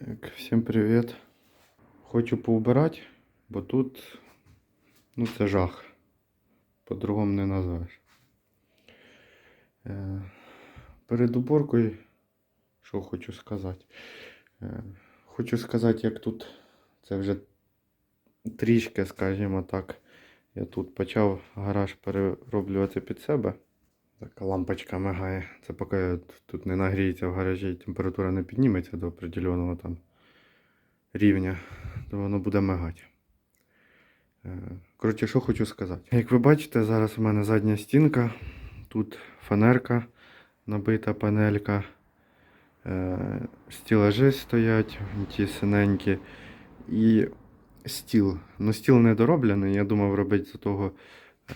Так, всім привіт. Хочу поубирати, бо тут ну, це жах. По-другому не назвеш. Е, перед уборкою, що хочу сказати? Е, хочу сказати, як тут це вже трішки, скажімо так. Я тут почав гараж перероблювати під себе. Така лампочка мигає. Це поки тут не нагріється в гаражі, температура не підніметься до определеного там рівня, то воно буде мигати. Е, Коротше, що хочу сказати. Як ви бачите, зараз у мене задня стінка, тут фанерка, набита панелька, е, стілажі стоять, ті синенькі, і стіл. Ну, стіл не дороблений, я думав робити з того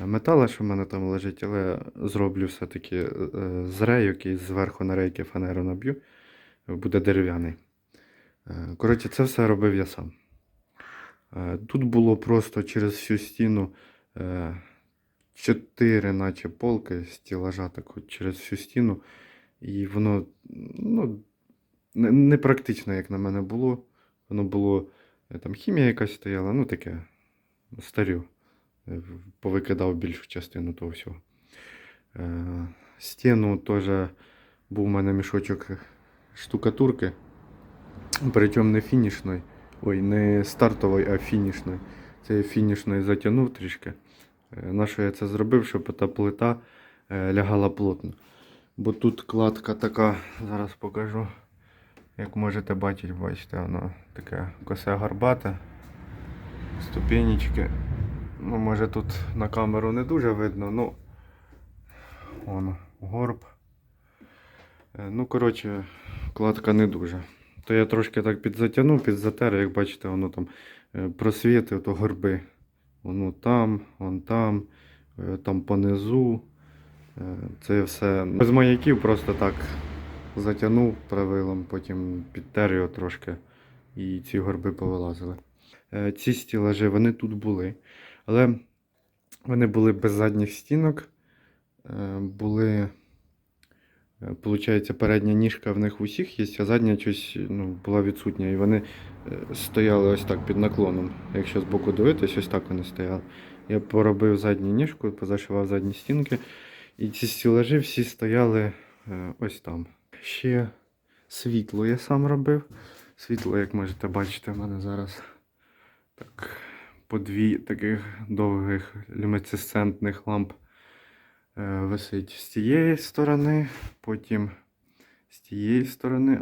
метала, що в мене там лежить, але зроблю все-таки е, з рейок і зверху на рейки фанеру наб'ю, буде дерев'яний. Е, Коротше, це все робив я сам. Е, Тут було просто через всю стіну е, чотири, наче полки стілажа, так от через всю стіну. І воно ну, не- непрактично, як на мене було. Воно було е, там хімія якась стояла, ну таке старю. Е, Повикидав більшу частину того всього. Е, Стіну теж був у мене мішочок штукатурки. Причому не фінішної. Ой, не стартової, а фінішної. Це я фінішної затягнув трішки. Е, На що я це зробив, щоб та плита лягала плотно. Бо тут кладка така, зараз покажу. Як можете бачити, бачите, воно таке косе гарбате. Ступенечки. Ну, може тут на камеру не дуже видно, ну воно горб. Е, Ну, коротше, кладка не дуже. То я трошки так підзатягнув, підзатер, як бачите, воно там е, просвіти, то горби. Воно там, вон там, е, там понизу. Це все без маяків просто так затягнув правилом, потім підтер його трошки і ці горби повилазили. Ці стілажі вони тут були, але вони були без задніх стінок. Е, Були Е, Получається, передня ніжка в них усіх є, а задня щось ну, була відсутня. І вони е, стояли ось так під наклоном. Якщо з боку дивитись, ось так вони стояли. Я поробив задню ніжку, позашивав задні стінки. І ці стілажі всі стояли е, ось там. Ще світло я сам робив. Світло, як можете бачити, в мене зараз так, по дві таких довгих люмінесцентних ламп е, висить з цієї сторони, потім з тієї сторони,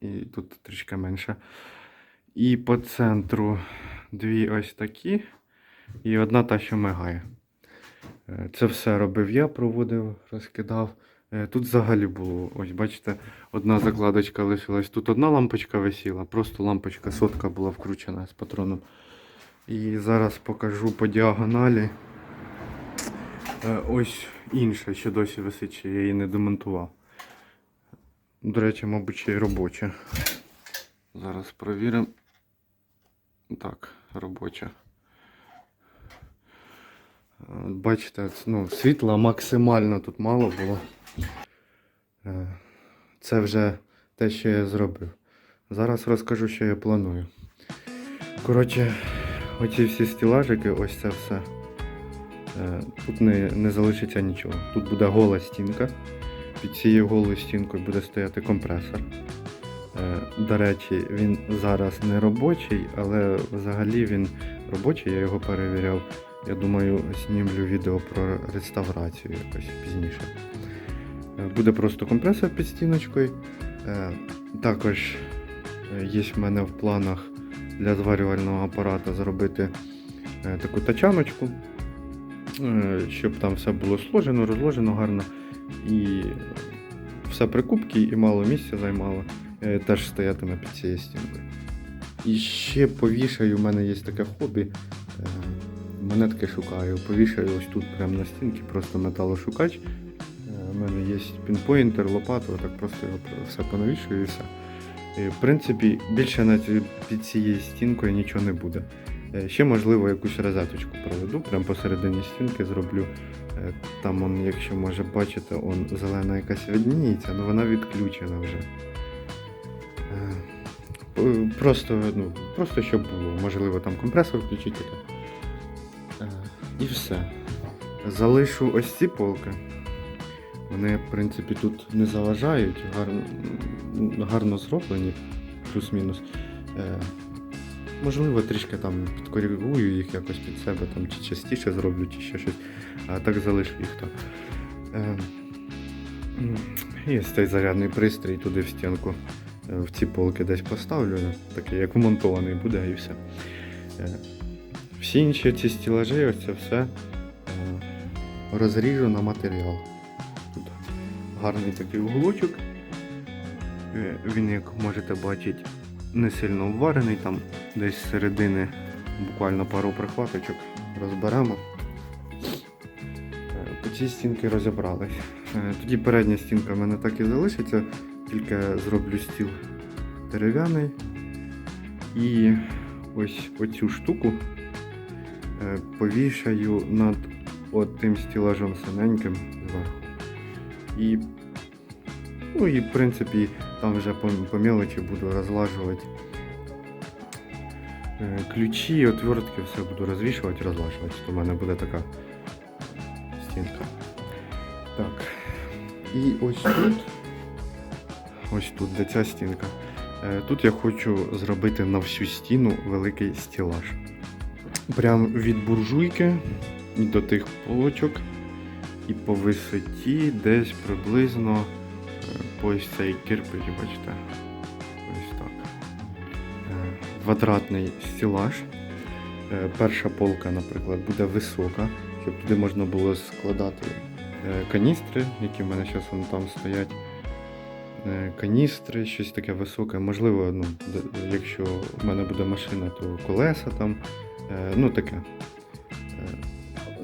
і тут трішки менше. І по центру дві ось такі, і одна та, що мигає. Е, Це все робив я, проводив, розкидав. Е, Тут взагалі було, ось бачите, одна закладочка лишилась. Тут одна лампочка висіла, просто лампочка сотка була вкручена з патроном. І зараз покажу по діагоналі. Е, Ось інша, що досі висить, ще я її не демонтував. До речі, мабуть, ще й робоча. Зараз провіримо. Так, робоча. Е, Бачите, ну, світла максимально тут мало було. Е, Це вже те, що я зробив. Зараз розкажу, що я планую. Коротше, оці всі стілажики, ось це все. Е, Тут не, не залишиться нічого. Тут буде гола стінка. Під цією голою стінкою буде стояти компресор. Е, До речі, він зараз не робочий, але взагалі він робочий, я його перевіряв. Я думаю, знімлю відео про реставрацію якось пізніше. Е, Буде просто компресор під стіночкою. Також є в мене в планах для зварювального апарата зробити е, таку тачаночку, е, щоб там все було сложено, розложено гарно. І все при кубці і мало місця займало. Е, Теж стоятиме під цією стінкою. І ще повішаю, у мене є таке хобі. Монетки шукаю. Повішаю ось тут прямо на стінці, просто металошукач. У мене є пінпоінтер, лопата, так просто його все понавішую і все. І, в принципі, більше на цю, під цією стінкою нічого не буде. Е, Ще, можливо, якусь розеточку проведу, прямо посередині стінки зроблю. Е, Там, он, якщо може бачите, он, зелена якась видніється, але вона відключена вже. Е, Просто, ну, просто щоб було. Можливо, там компресор включити. Е, І все. Залишу ось ці полки. Вони, в принципі, тут не заважають, гарно, гарно зроблені, плюс-мінус. Е, можливо, трішки там підкоригую їх якось під себе, там, чи частіше зроблю, чи ще щось. А так залишу їх так. Е, є цей зарядний пристрій туди в стінку. Е, В ці полки десь поставлю, такий як вмонтований буде і все. Е, Всі інші ці стілажі, ось це все е, розріжу на матеріал. Гарний такий уголочок. Е, Він, як можете бачити, не сильно обварений, там десь з середини буквально пару прихваточок розберемо. Е, По цій стінки розібрались. Е, Тоді передня стінка в мене так і залишиться, тільки зроблю стіл дерев'яний. І ось оцю штуку повішаю над тим стілажем синеньким зверху. І, ну і в принципі там вже по, по мелочі буду розлажувати е, ключі, отвертки, все буду розвішувати, розлажувати. В мене буде така стінка. Так. І ось тут. Ось тут, де ця стінка. Е, Тут я хочу зробити на всю стіну великий стілаж. Прям від буржуйки до тих полочок. І по висоті десь приблизно е, ось цей кирпич, бачите. Ось так. Е, Квадратний стілаж. Е, Перша полка, наприклад, буде висока, щоб туди можна було складати каністри, які в мене зараз там стоять. Каністри, щось таке високе. Можливо, ну, якщо в мене буде машина, то колеса там. Ну таке.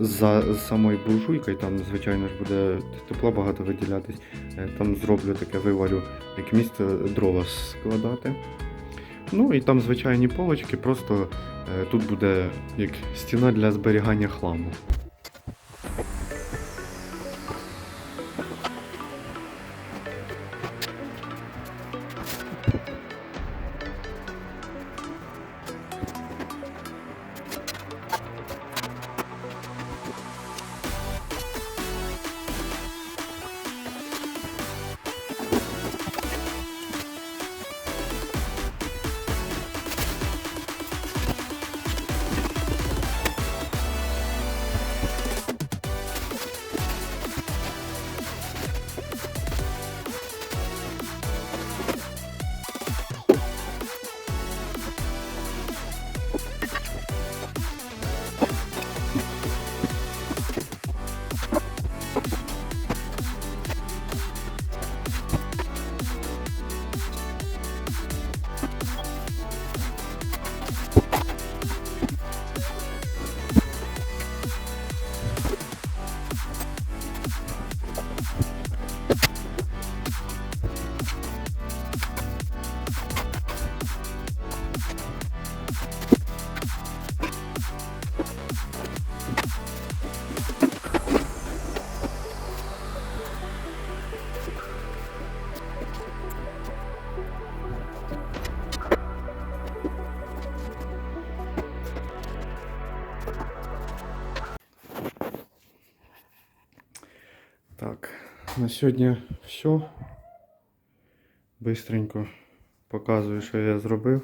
За самою буржуйкою там, звичайно ж, буде тепла багато виділятись. Е, Там зроблю таке, виварю, як місце дрова складати. Ну і там звичайні полочки, просто е, тут буде як стіна для зберігання хламу. На сьогодні все. Бистренько показую, що я зробив.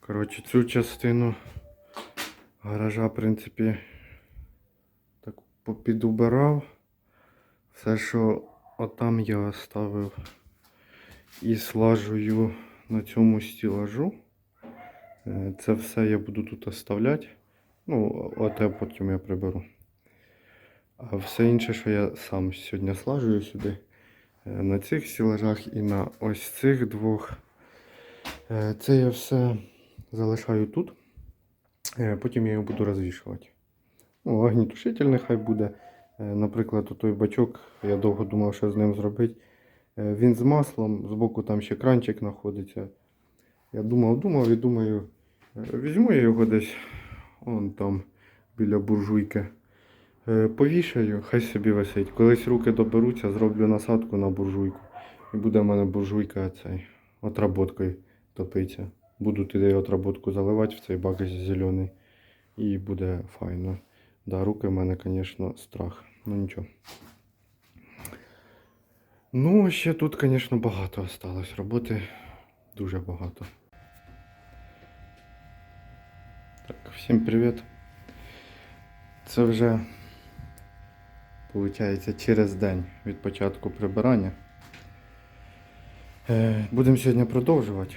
Коротше, цю частину гаража, в принципі, так попідубирав. Все, що отам я оставив і слажую на цьому стілажу. Е, Це все я буду тут оставляти. Ну, оте потім я приберу. А все інше, що я сам сьогодні слажую сюди, е, на цих стілажах і на ось цих двох. Е, Це я все залишаю тут. Е, Потім я його буду розвішувати. Ну, Вогнітушитель нехай буде. Наприклад, той бачок, я довго думав, що з ним зробити. Він з маслом, збоку там ще кранчик знаходиться. Я думав, думав і думаю, візьму я його десь вон там біля буржуйки. Е, Повішаю, хай собі висить. Колись руки доберуться, зроблю насадку на буржуйку. І буде в мене буржуйка цей отработкою топиться. Буду туди отработку заливати в цей бак зелений. І буде файно. Да, руки в мене, звісно, страх. Ну нічого. Ну, ще тут, звісно, багато осталось роботи. Дуже багато. Так, всім привіт. Це вже, виходить, через день від початку прибирання. Е, Будемо сьогодні продовжувати.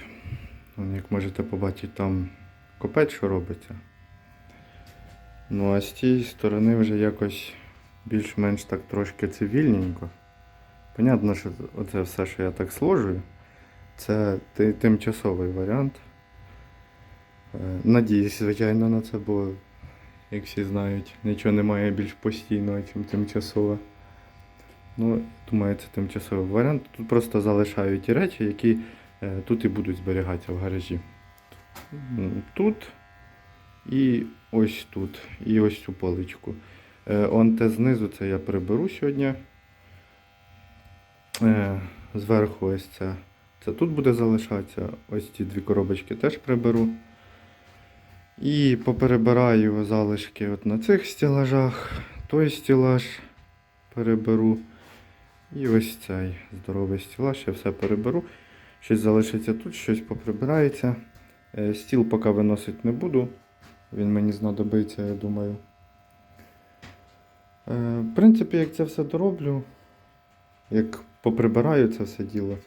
Як можете побачити, там копець, що робиться. Ну а з тієї сторони вже якось більш-менш так трошки цивільненько. Понятно, що оце все, що я так сложую, це тимчасовий варіант. Е, Надіюсь, звичайно, на це, бо, як всі знають, нічого немає більш постійного, ніж тимчасове. Ну, думаю, це тимчасовий варіант. Тут просто залишаю ті речі, які е, тут і будуть зберігатися в гаражі. Тут і ось тут, і ось цю поличку. Е, он те знизу це я приберу сьогодні. Е, зверху ось це. Це тут буде залишатися. Ось ці дві коробочки теж приберу. І поперебираю залишки от на цих стелажах. Той стелаж переберу. І ось цей здоровий стелаж, я все переберу. Щось залишиться тут, щось поприбирається. Е, Стіл поки виносити не буду. Він мені знадобиться, я думаю. Е, В принципі, як це все дороблю, як поприбираю це все діло,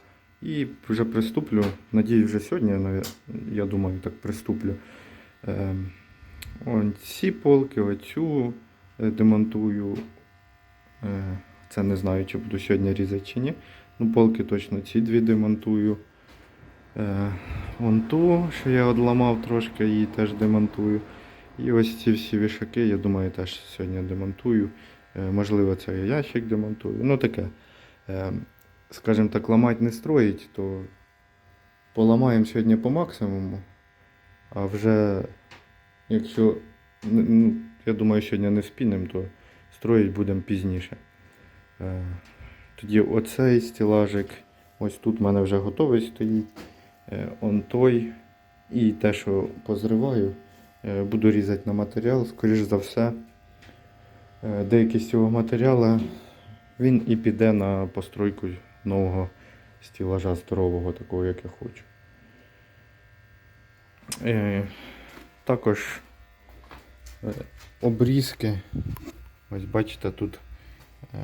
і вже приступлю. Надію, вже сьогодні, я думаю, так приступлю. Е, ці полки, оцю е, демонтую. Е, Це не знаю, чи буду сьогодні різати чи ні. Ну, полки точно ці дві демонтую. Е, Вон ту, що я одламав трошки, її теж демонтую. І ось ці всі вішаки, я думаю, теж сьогодні демонтую. Е, Можливо, це ящик демонтую. Ну таке. Е, Скажімо так, ламати не строїть, то поламаємо сьогодні по максимуму. А вже якщо, ну, я думаю, сьогодні не спінемо, то строїть будемо пізніше. Е, Тоді оцей стілажик, ось тут в мене вже готовий стоїть. Е, Он той. І те, що позриваю, е, буду різати на матеріал, скоріш за все. Деякий з цього матеріалу він і піде на постройку нового стілажа здорового, такого, як я хочу. Е, Також е, обрізки. Ось бачите, тут е,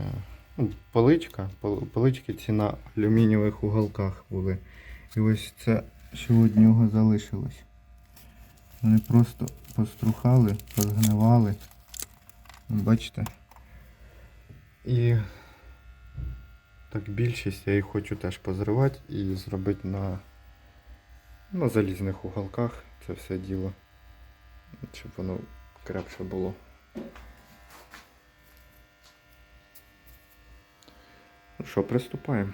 ну, поличка. Полички ці на алюмінієвих уголках були. І ось це, що від залишилось. Вони просто пострухали, позгнивали. Бачите? І так більшість я їх хочу теж позривати і зробити на, на залізних уголках це все діло. Щоб воно крепше було. Ну що, приступаємо.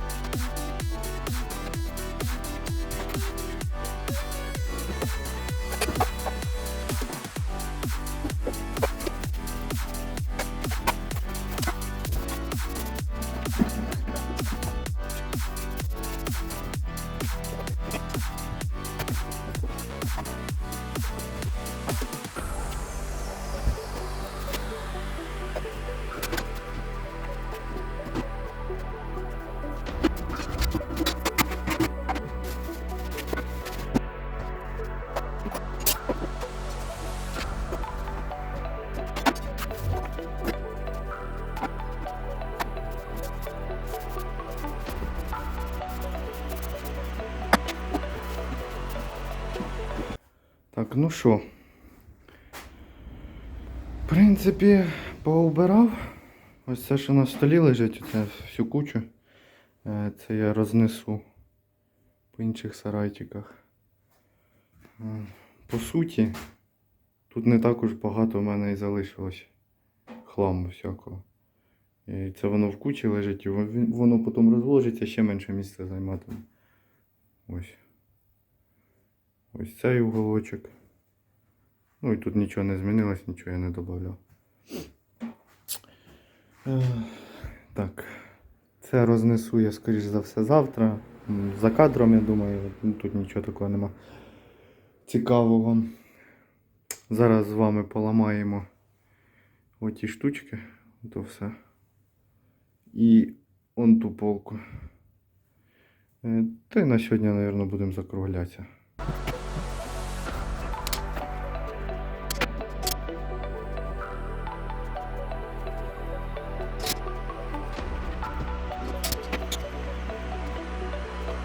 ну що. В принципі, поубирав. Ось це, що на столі лежить, це всю кучу. Е, Це я рознесу по інших сарайчиках. Е, По суті, тут не так уж багато в мене і залишилось хламу всякого. І це воно в кучі лежить, і воно потім розложиться, ще менше місця займатиме. Ось. Ось цей уголочок. Ну і тут нічого не змінилось, нічого я не додавав. Так. Це рознесу я, скоріш за все, завтра. За кадром, я думаю, тут нічого такого нема цікавого. Зараз з вами поламаємо оті штучки, то все. І он ту полку. Е, Та й на сьогодні, мабуть, будемо закруглятися.